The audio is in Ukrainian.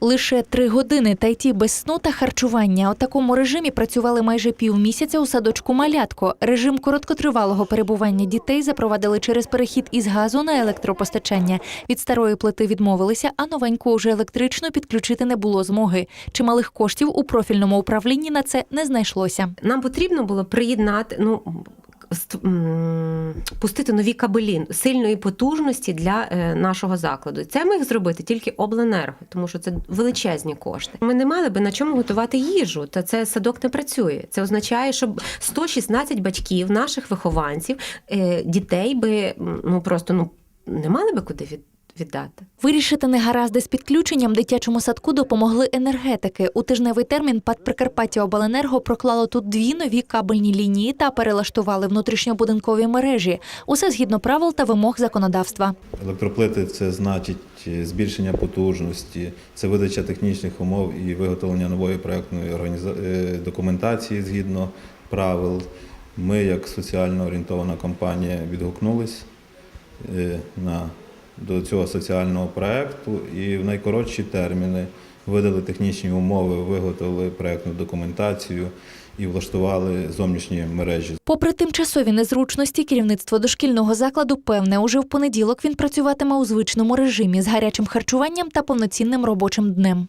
Лише три години та й ті без сну та харчування. У такому режимі працювали майже півмісяця у садочку Малятко. Режим короткотривалого перебування дітей запровадили через перехід із газу на електропостачання. Від старої плити відмовилися, а новеньку уже електричну підключити не було змоги. Чималих коштів у профільному управлінні на це не знайшлося. Нам потрібно було приєднати, ну пустити нові кабелі сильної потужності для е, нашого закладу. Це міг зробити тільки обленерго, тому що це величезні кошти. Ми не мали би на чому готувати їжу, та це садок не працює. Це означає, що 116 батьків наших вихованців, е, дітей би ну просто ну не мали би куди від, віддати. Вирішити негаразди з підключенням дитячому садку допомогли енергетики. У тижневий термін ПАД Прикарпаття Обленерго проклало тут дві нові кабельні лінії та перелаштували внутрішньобудинкові мережі. Усе згідно правил та вимог законодавства. Електроплити це значить е, збільшення потужності, це видача технічних умов і виготовлення нової організа- е, документації згідно правил. Ми, як соціально орієнтована компанія, відгукнулись е, на, до цього соціального проекту і в найкоротші терміни видали технічні умови, виготовили проектну документацію і влаштували зовнішні мережі. Попри тимчасові незручності, керівництво дошкільного закладу певне, уже в понеділок він працюватиме у звичному режимі з гарячим харчуванням та повноцінним робочим днем.